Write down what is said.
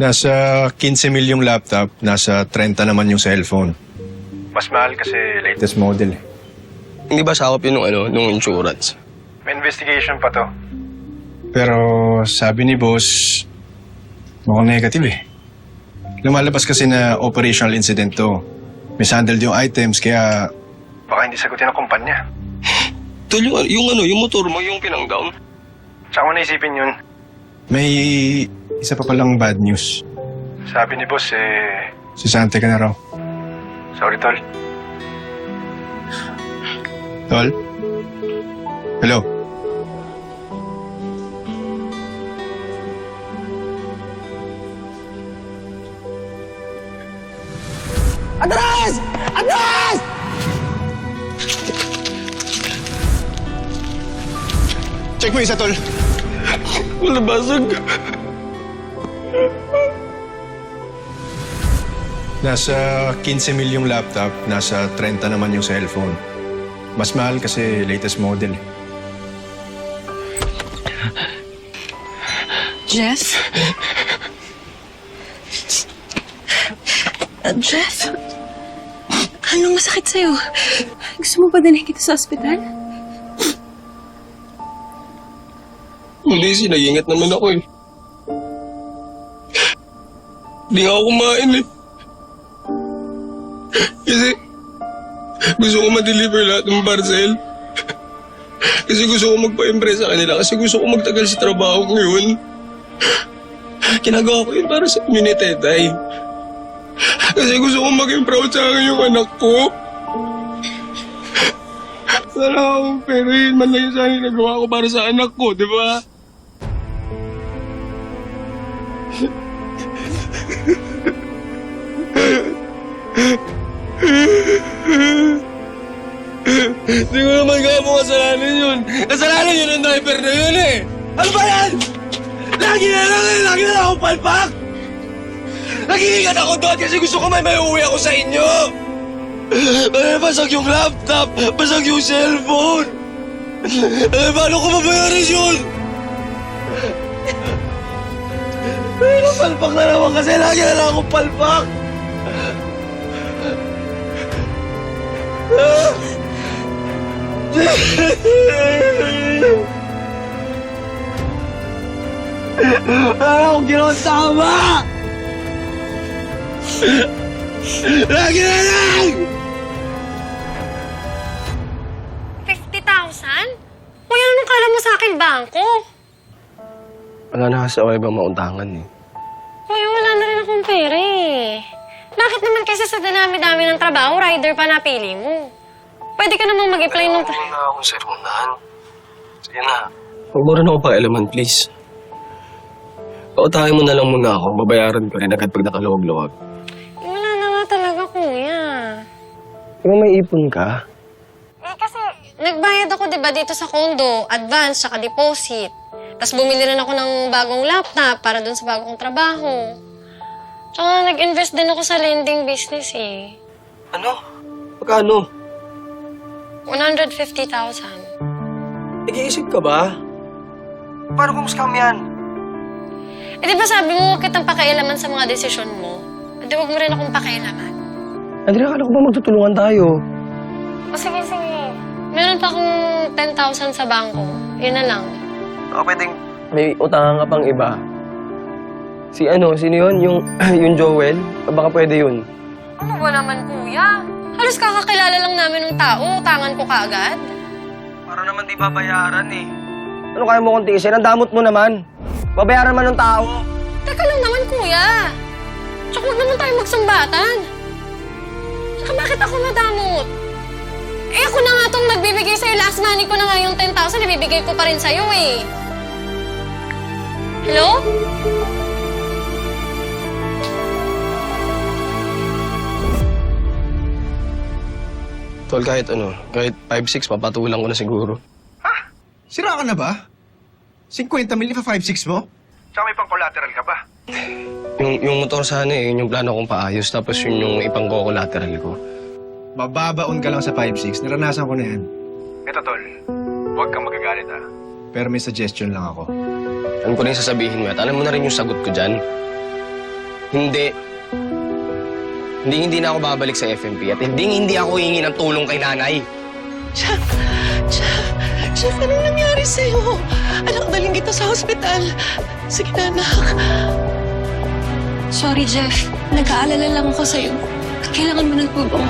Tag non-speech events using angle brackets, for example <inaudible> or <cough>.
Nasa 15 mil yung laptop, nasa 30 naman yung cellphone. Mas mahal kasi latest model eh. Hindi ba sakop yun ng ano, nung insurance? May investigation pa to. Pero sabi ni boss, mukhang negative eh. Lumalabas kasi na operational incident to. Mishandled yung items kaya baka hindi sagutin ng kumpanya. Tol, yung, yung ano, yung motor mo, yung pinang-down. Saan mo naisipin yun? May isa pa palang bad news. Sabi ni boss eh... Sisante ka na raw. Sorry, Tol. Tol? Hello? Atras! Atras! Check mo isa, Tol. Wala basag. Nasa 15 mil yung laptop, nasa 30 naman yung cellphone. Mas mahal kasi latest model. Jeff? Uh, Jeff? Anong masakit sa'yo? Gusto mo ba dalhin kita sa ospital? Hindi, sinagingat naman ako eh. Nga ako kumain eh. Kasi gusto ko ma-deliver lahat ng parcel. Kasi gusto ko magpa-impress sa kanila kasi gusto ko magtagal sa trabaho ngayon. Kinagawa ko yun para sa inyo ni Tetay. Kasi gusto ko maging proud sa akin yung anak ko. Sana ako, pero yun man lang yung sana nagawa ko para sa anak ko, di ba? Hindi ko naman mo kasalanan yun. Kasalanan yun ng driver na yun eh. Ano ba yan? Lagi na lang eh. Lagi na lang akong palpak. Nag-iingat ako doon kasi gusto ko may may uwi ako sa inyo. Eh, basag yung laptop. Basag yung cellphone. Eh, paano ko mabayaran yun? Eh, napalpak na naman kasi lagi na lang akong palpak. Ah! Wala akong ginawa tama! Lagi na lang! 50,000? Kuya, anong kala mo sa akin bangko? Wala na kasi ako ibang mauntangan eh. Kuya, wala na rin akong pera eh. Bakit naman kasi sa dami-dami ng trabaho, rider pa napili mo? Pwede ka namang mag-apply nung... Huwag na akong sermonahan. Sige na. Huwag mo rin ako pakialaman, please. Pautahin mo na lang muna ako. Babayaran ko rin agad pag nakaluwag-luwag. Wala na nga talaga, kuya. Di ba may ipon ka? Eh, kasi nagbayad ako, di ba, dito sa condo, advance, saka deposit. Tapos bumili rin ako ng bagong laptop para dun sa bagong trabaho. Tsaka nag-invest din ako sa lending business eh. Ano? Magkano? 150,000. Nag-iisip ka ba? Paano kung scam yan? Eh, di ba sabi mo, huwag kitang pakialaman sa mga desisyon mo? Eh, di huwag mo rin akong pakialaman. Andrea, akala ko ba magtutulungan tayo? O sige, sige. Meron pa akong 10,000 sa bangko. Yun na lang. Baka pwedeng... May utangan ka pang iba. Si ano, sino yun? Yung, <clears throat> yung Joel? Baka pwede yun. Ano ba naman, kuya? Halos kakakilala lang namin ng tao. Utangan ko kaagad. Para naman di babayaran eh. Ano kaya mo kong tiisin? Ang damot mo naman. Babayaran man ng tao. Teka lang naman, kuya. Tsaka huwag naman tayo magsumbatan. Tsaka bakit ako madamot? Eh, ako na nga itong nagbibigay sa'yo. Last money ko na nga yung 10,000. Ibibigay ko pa rin sa'yo eh. Hello? Tol, kahit ano, kahit 5-6, papatulang ko na siguro. Sira ka na ba? 50 mil pa 5.6 mo? Tsaka may pang-collateral ka ba? Yung, yung motor sana eh, yun yung plano kong paayos, tapos yun yung ipang collateral ko. Bababaon ka lang sa 5.6. Naranasan ko na yan. Ito, Tol. Huwag kang magagalit, ah. Pero may suggestion lang ako. Alam ko rin sasabihin mo at alam mo na rin yung sagot ko dyan. Hindi. Hindi hindi na ako babalik sa FMP at hindi hindi ako hihingi ng tulong kay nanay. Jeff, Jeff, Jeff, anong nangyari sa'yo? Anak, daling kita sa hospital. Sige na. Sorry, Jeff. Nag-aalala lang ako sa'yo. Kailangan mo ng tulong.